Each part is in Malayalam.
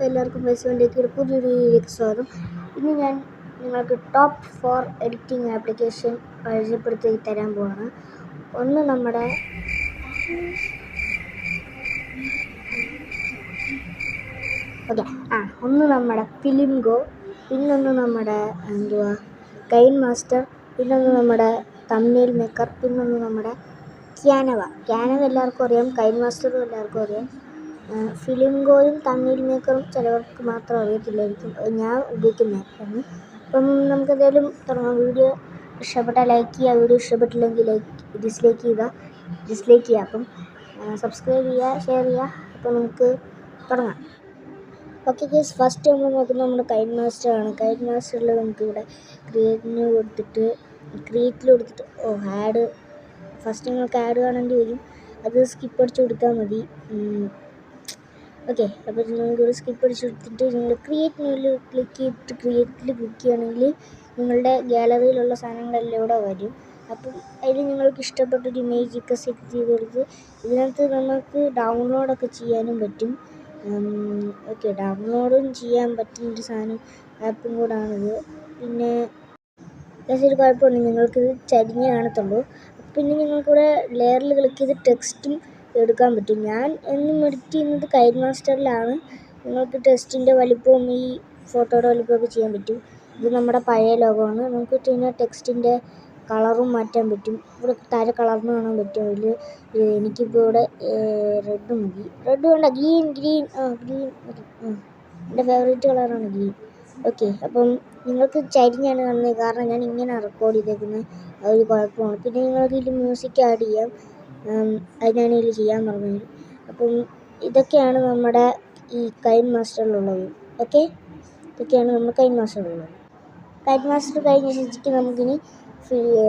അപ്പോൾ എല്ലാവർക്കും ബൈസോന്റെയൊക്കെ പുതിയൊരു വീഡിയോയിലേക്ക് സ്വാഗതം. ഇന്ന് ഞാൻ നിങ്ങൾക്ക് ടോപ്പ് ഫോർ എഡിറ്റിംഗ് ആപ്ലിക്കേഷൻ പരിചയപ്പെടുത്തി തരാൻ പോവാണ്. ഒന്ന് നമ്മുടെ ഓക്കെ ആ ഒന്ന് നമ്മുടെ ഫിലിം ഗോ പിന്നൊന്ന് നമ്മുടെ എന്തുവാ കൈൻ മാസ്റ്റർ പിന്നൊന്ന് നമ്മുടെ തമ്മിൽ മേക്കർ പിന്നൊന്ന് നമ്മുടെ ക്യാനവ. ക്യാനവ എല്ലാവർക്കും അറിയാം കൈൻ മാസ്റ്ററും എല്ലാവർക്കും അറിയാം. ഫിലിം ഗോയും തമ്മിൽ മേക്കറും ചിലവർക്ക് മാത്രം അറിയത്തില്ലായിരിക്കും. ഞാൻ ഉപയോഗിക്കുന്ന ആപ്പാണ് അപ്പം നമുക്ക് എന്തായാലും തുടങ്ങാം. വീഡിയോ ഇഷ്ടപ്പെട്ടാൽ ലൈക്ക് ചെയ്യുക. വീഡിയോ ഇഷ്ടപ്പെട്ടില്ലെങ്കിൽ ലൈക്ക് ഡിസ്ലൈക്ക് ചെയ്യുക. ഡിസ്ലൈക്ക് ചെയ്യുക. അപ്പം സബ്സ്ക്രൈബ് ചെയ്യുക ഷെയർ ചെയ്യുക. അപ്പോൾ നമുക്ക് തുടങ്ങാം. ഓക്കെ കേസ് ഫസ്റ്റ് നമ്മൾ നോക്കുന്നത് നമ്മുടെ കൈൻ മാസ്റ്ററാണ് കൈൻ മാസ്റ്ററിൽ നമുക്കിവിടെ ക്രിയേറ്റിന് കൊടുത്തിട്ട് ക്രിയേറ്റിൽ കൊടുത്തിട്ട് ഓ ആഡ് ഫസ്റ്റ് നിങ്ങൾക്ക് ആഡ് കാണേണ്ടി വരും. അത് സ്കിപ്പ് അടിച്ച് കൊടുത്താൽ മതി. ഓക്കെ അപ്പോൾ നിങ്ങൾക്കൊരു സ്കിപ്പ് അടിച്ച് കൊടുത്തിട്ട് നിങ്ങൾ ക്രിയേറ്റ് ന്യൂവിൽ ക്ലിക്ക് ചെയ്തിട്ട് ക്രിയേറ്റിൽ ക്ലിക്ക് ചെയ്യുകയാണെങ്കിൽ നിങ്ങളുടെ ഗാലറിയിലുള്ള സാധനങ്ങളെല്ലാം ഇവിടെ വരും. അപ്പം അതിൽ നിങ്ങൾക്ക് ഇഷ്ടപ്പെട്ട ഒരു ഇമേജ് ഇമേജൊക്കെ സെറ്റ് ചെയ്ത് കൊടുത്ത് ഇതിനകത്ത് നമുക്ക് ഡൗൺലോഡൊക്കെ ചെയ്യാനും പറ്റും. ഓക്കെ ഡൗൺലോഡും ചെയ്യാൻ പറ്റുന്ന ഒരു സാധനം ആപ്പും കൂടാണിത്. പിന്നെ ഒരു കുഴപ്പമുണ്ട് നിങ്ങൾക്കിത് ചരിഞ്ഞ് കാണത്തുള്ളൂ. പിന്നെ നിങ്ങൾക്കിവിടെ ലെയറിൽ ക്ലിക്ക് ചെയ്ത് ടെക്സ്റ്റും എടുക്കാൻ പറ്റും. ഞാൻ എന്നും എഡിറ്റ് ചെയ്യുന്നത് കൈൻ മാസ്റ്ററിലാണ് നിങ്ങൾക്ക് ടെക്സ്റ്റിന്റെ വലിപ്പവും ഈ ഫോട്ടോയുടെ വലിപ്പമൊക്കെ ചെയ്യാൻ പറ്റും. ഇത് നമ്മുടെ പഴയ ലോകമാണ് നമുക്ക് പിന്നെ ടെക്സ്റ്റിന്റെ കളറും മാറ്റാൻ പറ്റും. ഇവിടെ താഴെ കളറിന് കാണാൻ പറ്റും. അതിൽ എനിക്കിപ്പോൾ ഇവിടെ റെഡ് മതി. റെഡ് വേണ്ട ഗ്രീൻ ഗ്രീൻ ആ ഗ്രീൻ എന്റെ ഫേവറേറ്റ് കളറാണ് ഗ്രീൻ ഓക്കെ അപ്പം നിങ്ങൾക്ക് ചരിഞ്ഞാണ് കാണുന്നത്. കാരണം ഞാൻ ഇങ്ങനെ റെക്കോർഡ് ചെയ്തേക്കുന്നത് അതൊരു കുഴപ്പമാണ്. പിന്നെ നിങ്ങൾക്ക് ഇതിൽ മ്യൂസിക് ആഡ് ചെയ്യാം. അത് ഞാൻ ഇതിൽ ചെയ്യാൻ പറഞ്ഞത്. അപ്പം ഇതൊക്കെയാണ് നമ്മുടെ ഈ കൈൻ മാസ്റ്ററിലുള്ളത്. ഓക്കെ? ഇതൊക്കെയാണ് നമ്മുടെ കൈൻ മാസ്റ്ററിലുള്ളത്. കൈൻ മാസ്റ്റർ കഴിഞ്ഞ ശേഷിക്ക് നമുക്കിനി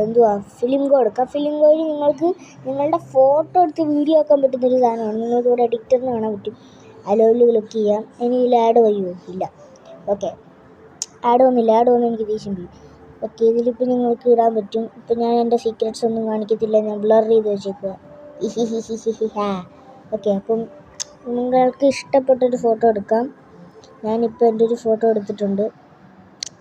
എന്തുവാ ഫിലിം ഗോ എടുക്കാം. ഫിലിം ഗോയിൽ നിങ്ങൾക്ക് നിങ്ങളുടെ ഫോട്ടോ എടുത്ത് വീഡിയോ ആക്കാൻ പറ്റുന്ന ഒരു സാധനമാണ്. നിങ്ങൾക്ക് ഇവിടെ എഡിറ്ററിന് കാണാൻ പറ്റും. അലോയിൽ ക്ലിക്ക് ചെയ്യാം. ഇനി ഇതിൽ ആഡ് വഴി ഇല്ല ഓക്കെ. ആഡ് വന്നില്ല. ആഡ് വന്ന് എനിക്ക് ദേഷ്യം പോയി ഓക്കെ ഇതിലിപ്പോൾ നിങ്ങൾക്ക് ഇടാൻ പറ്റും. ഇപ്പം ഞാൻ എന്റെ സീക്രട്സ് ഒന്നും കാണിക്കത്തില്ല. ഞാൻ ബ്ലർ ചെയ്ത് വെച്ചേക്കുക ഹാ ഓക്കെ അപ്പം നിങ്ങൾക്ക് ഇഷ്ടപ്പെട്ടൊരു ഫോട്ടോ എടുക്കാം. ഞാനിപ്പോൾ എന്റെ ഒരു ഫോട്ടോ എടുത്തിട്ടുണ്ട്.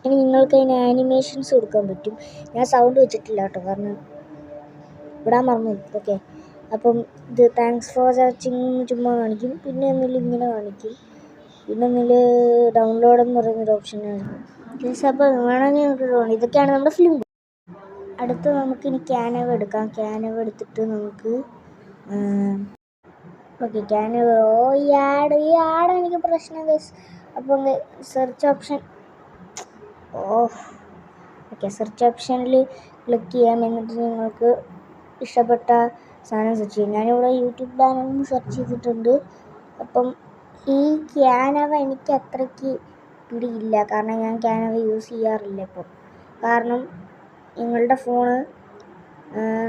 ഇനി നിങ്ങൾക്ക് അതിന് ആനിമേഷൻസ് കൊടുക്കാൻ പറ്റും. ഞാൻ സൗണ്ട് വെച്ചിട്ടില്ല കേട്ടോ. കാരണം ഇവിടാൻ മറന്നു. ഓക്കെ അപ്പം ഇത് താങ്ക്സ് ഫോർ വാച്ചിങ് ചുമ്മാ കാണിക്കും. പിന്നെ ഒന്നുമില്ല ഇങ്ങനെ കാണിക്കും. പിന്നെ ഡൗൺലോഡ് എന്ന് പറയുന്നൊരു ഓപ്ഷൻ ജസ്റ്റ് അപ്പോൾ വേണമെങ്കിൽ നമുക്ക് തോന്നി ഇതൊക്കെയാണ് നമ്മുടെ ഫിലിം അടുത്ത് നമുക്ക് ഇനി ക്യാനവ എടുക്കാം. ക്യാനവ എടുത്തിട്ട് നമുക്ക് ഓക്കെ ക്യാനവ ഓ ഈ ആഡ് ഈ ആഡ് എനിക്ക് പ്രശ്നം ഗൈസ് അപ്പോൾ സെർച്ച് ഓപ്ഷൻ ഓ ഓക്കെ സെർച്ച് ഓപ്ഷനിൽ ക്ലിക്ക് ചെയ്യാം എന്നിട്ട് നിങ്ങൾക്ക് ഇഷ്ടപ്പെട്ട സാധനം സെർച്ച് ചെയ്യാം. ഞാനിവിടെ യൂട്യൂബ് ബാനറിൽ സെർച്ച് ചെയ്തിട്ടുണ്ട്. അപ്പം ഈ ക്യാനവ എനിക്ക് അത്രയ്ക്ക് പിടിയില്ല കാരണം ഞാൻ ക്യാനവ യൂസ് ചെയ്യാറില്ല ഇപ്പോൾ കാരണം നിങ്ങളുടെ ഫോണ്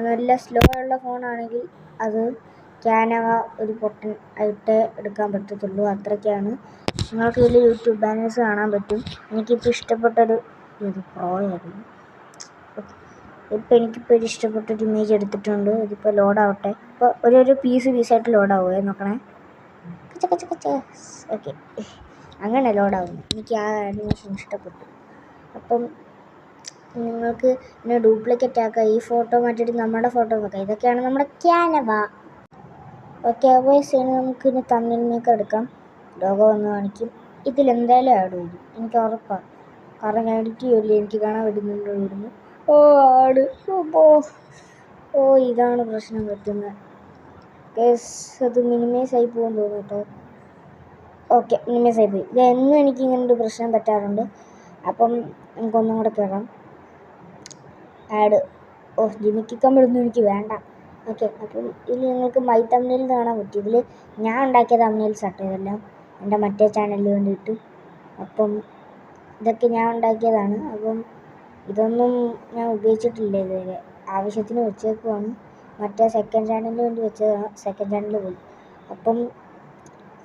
നല്ല സ്ലോ ഉള്ള ഫോണാണെങ്കിൽ അത് ക്യാനവ ഒരു പൊട്ടൻ ആയിട്ട് എടുക്കാൻ പറ്റത്തുള്ളൂ. അത്രയ്ക്കാണ്. നിങ്ങൾക്ക് ഇതിൽ യൂട്യൂബ് ബാനേഴ്സ് കാണാൻ പറ്റും. എനിക്കിപ്പോൾ ഇഷ്ടപ്പെട്ടൊരു ഇത് പ്രോയായിരുന്നു ഇപ്പോൾ എനിക്കിപ്പോൾ ഒരു ഇഷ്ടപ്പെട്ടൊരു ഇമേജ് എടുത്തിട്ടുണ്ട്. ഇതിപ്പോൾ ലോഡാവട്ടെ. ഇപ്പോൾ ഒരു ഒരു പീസ് പീസായിട്ട് ലോഡാവുമേ നോക്കണേ. ഓക്കെ. അങ്ങനെ ലോഡാവുന്നു. എനിക്ക് ആ ആനിമേഷൻ ഇഷ്ടപ്പെട്ടു. അപ്പം നിങ്ങൾക്ക് പിന്നെ ഡ്യൂപ്ലിക്കേറ്റ് ആക്കുക ഈ ഫോട്ടോ മാറ്റിയിട്ട് നമ്മുടെ ഫോട്ടോ വെക്കുക ഇതൊക്കെയാണ് നമ്മുടെ ക്യാനവ ഓക്കെ അവോയ്സ് ചെയ്യണം നമുക്ക് ഇനി തമ്മിൽ മേക്കർ എടുക്കാം. ലോഗോ വന്ന് കാണിക്കും. ഇതിലെന്തായാലും ആഡ് വരും. എനിക്ക് ഉറപ്പാണ് കാരണം ഞാൻ എഡിറ്റ് ചെയ്യില്ല? എനിക്ക് കാണാൻ പറ്റുന്നുണ്ടോ ഇവിടുന്ന്? ഓ ആട്. ഓ ഇതാണ് പ്രശ്നം പറ്റുന്നത്. കേസ് അത് മിനിമൈസ് ആയി പോകും തോന്നുന്നു കേട്ടോ. ഓക്കെ മിനിമൈസ് ആയി പോയി. ഇത് എന്നും എനിക്ക് ഇങ്ങനെ ഒരു പ്രശ്നം പറ്റാറുണ്ട്. അപ്പം നമുക്കൊന്നും കൂടെ കയറാം ആഡ് ഓ ജിമിക്കി കമ്പിളൊന്നും എനിക്ക് വേണ്ട. ഓക്കെ അപ്പം ഇതിൽ നിങ്ങൾക്ക് മൈ തമ്മിൽ കാണാൻ പറ്റും. ഇതിൽ ഞാൻ ഉണ്ടാക്കിയ തമ്മിൽസ് ആട്ടോ എന്റെ മറ്റേ ചാനലിൽ വേണ്ടിയിട്ട് അപ്പം ഇതൊക്കെ ഞാൻ ഉണ്ടാക്കിയതാണ്. അപ്പം ഇതൊന്നും ഞാൻ ഉപയോഗിച്ചിട്ടില്ല ഇതുവരെ. ആവശ്യത്തിന് വെച്ചേക്കുവാണ്. മറ്റേ സെക്കൻഡ് ചാനലിന് വേണ്ടി വെച്ച സെക്കൻഡ് ചാനൽ പോയി. അപ്പം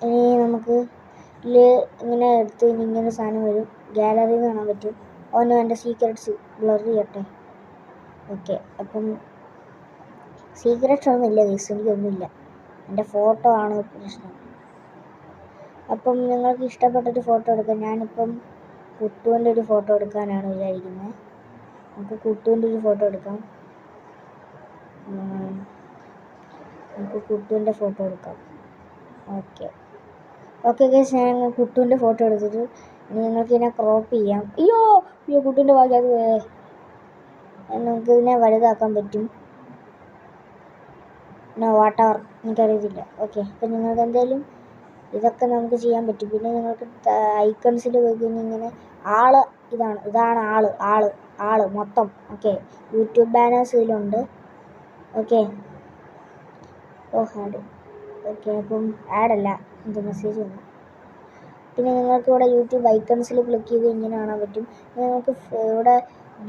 ഇനി നമുക്ക് ഇതിൽ ഇങ്ങനെ എടുത്ത് ഇനി ഇങ്ങനെ സാധനം വരും. ഗാലറിയിൽ കാണാൻ പറ്റും. ഓനോ എന്റെ സീക്രട്സ് ബ്ലർ ചെയ്യട്ടെ. ഓക്കെ അപ്പം സീക്രട്സ് ഒന്നുമില്ല ഗൈസ് എനിക്കൊന്നുമില്ല. എന്റെ ഫോട്ടോ ആണ് പ്രശ്നം. അപ്പം നിങ്ങൾക്ക് ഇഷ്ടപ്പെട്ടൊരു ഫോട്ടോ എടുക്കാം ഞാനിപ്പം കുട്ടുവിന്റെ ഒരു ഫോട്ടോ എടുക്കാനാണ് വിചാരിക്കുന്നത് നമുക്ക് കുട്ടുവിന്റെ ഒരു ഫോട്ടോ എടുക്കാം. നമുക്ക് കുട്ടുവിന്റെ ഫോട്ടോ എടുക്കാം. ഓക്കെ ഓക്കെ ഗൈസ് ഞാൻ കുട്ടുവിന്റെ ഫോട്ടോ എടുത്തിട്ട് നിങ്ങൾക്ക് ഇതിനെ ക്രോപ്പ് ചെയ്യാം. അയ്യോ അയ്യോ കുട്ടുവിന്റെ അത്. നമുക്ക് ഇതിനെ വലുതാക്കാൻ പറ്റും. നോ വാട്ടവർ എനിക്കറിയത്തില്ല. ഓക്കെ അപ്പം നിങ്ങൾക്ക് എന്തായാലും ഇതൊക്കെ നമുക്ക് ചെയ്യാൻ പറ്റും. പിന്നെ നിങ്ങൾക്ക് ഐക്കൺസിൽ പോയി ഇങ്ങനെ ആൾ ഇതാണ് ഇതാണ് ആൾ ആൾ ആൾ മൊത്തം. ഓക്കെ യൂട്യൂബ് ബാനേഴ്സ് ഇതിലുണ്ട്. ഓക്കെ ഓ ആഡ് ഓക്കെ അപ്പം ആഡല്ല ഇത് മെസ്സേജ് വന്നു. പിന്നെ നിങ്ങൾക്ക് ഇവിടെ യൂട്യൂബ് ഐക്കൺസിൽ ക്ലിക്ക് ചെയ്ത് ഇങ്ങനെ കാണാൻ പറ്റും. നിങ്ങൾക്ക് ഇവിടെ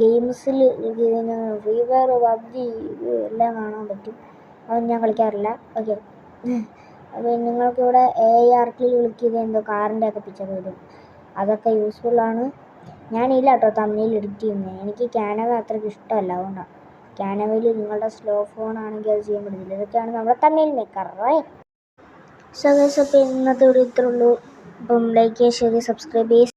ഗെയിംസിൽ ക്ലിക്ക് ചെയ്ത് കഴിഞ്ഞാൽ ഫ്രീ ഫയർ പബ്ജി എല്ലാം കാണാൻ പറ്റും. അതൊന്നും ഞാൻ കളിക്കാറില്ല. ഓക്കെ അപ്പോൾ നിങ്ങൾക്കിവിടെ എ ആർക്കിൽ ക്ലിക്ക് ചെയ്ത് എന്തോ കാറിന്റെ ഒക്കെ പിക്ചർ വരും. അതൊക്കെ യൂസ്ഫുള്ളാണ് ഞാനില്ല കേട്ടോ തമ്മിൽ എഡിറ്റ് ചെയ്യുന്നത് എനിക്ക് ക്യാനവ അത്രയ്ക്ക് ഇഷ്ടമല്ല അതുകൊണ്ടാണ് ക്യാനവയിൽ നിങ്ങളുടെ സ്ലോ ഫോൺ ആണെങ്കിൽ അത് ചെയ്യാൻ പറ്റില്ല ഇതൊക്കെയാണ് നമ്മുടെ തമ്മിൽ മേക്കർ സോ ഗൈസ് അപ്പോൾ ഇന്നത്തെ വീഡിയോ ഇത്രയുള്ളൂ അപ്പം ലൈക്ക് ചെയ്യുക ഷെയർ ചെയ്യുക സബ്സ്ക്രൈബ് ചെയ്യുക